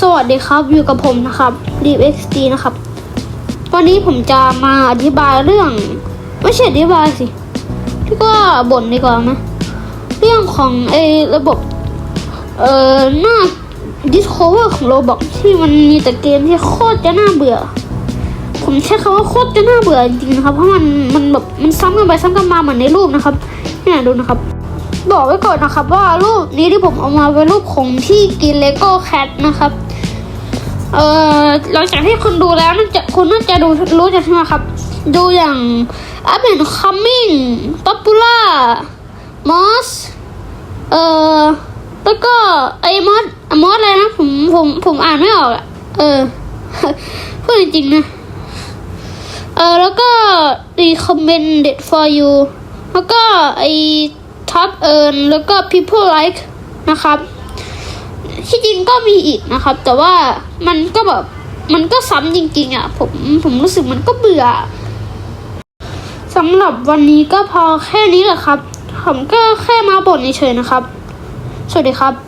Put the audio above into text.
สวัสดีครับอยู่กับผมนะครับ r e v XD นะครับ วันนี้ผมจะมาอธิบายเรื่อง ไม่ใช่อธิบายสิพี่ก็บ่นดีกว่านะเรื่องของไอ้ระบบ เอ่อหน้า Discover ของ Roblox ที่มันมีแต่เกมที่โคตรจะน่าเบื่อ ผมใช้คำว่าโคตรจะน่าเบื่อจริงๆนะครับ เพราะมันมันแบบมันซ้ำกันไปซ้ำกันมาเหมือนในรูปนะครับนี่ดูนะครับ บอกไว้ก่อนนะครับ ว่ารูปนี้ที่ผมเอามาเป็นรูปของที่กินเลโก้แคทนะครับ เอ่อหลังจากที่คุณดูแล้วน่าจะคุณน่าจะดูรู้จักใช่ไหมครับ ดูอย่าง Up and Coming Popular Moss เอ่อแล้วก็ไอ้มอสมอสอะไรนะผมผมผมอ่านไม่ออกอะเออพูดจริงๆนะเออแล้วก็ recommended for you แล้วก็ไอ top earn แล้วก็ people like นะครับ ที่จริงก็มีอีกนะครับ แต่ว่ามันก็แบบมันก็ซ้ำจริงๆอะผมผมรู้สึกมันก็เบื่อสำหรับวันนี้ก็พอแค่นี้แหละครับ ผมก็แค่มาบ่นเฉยๆนะครับ สวัสดีครับ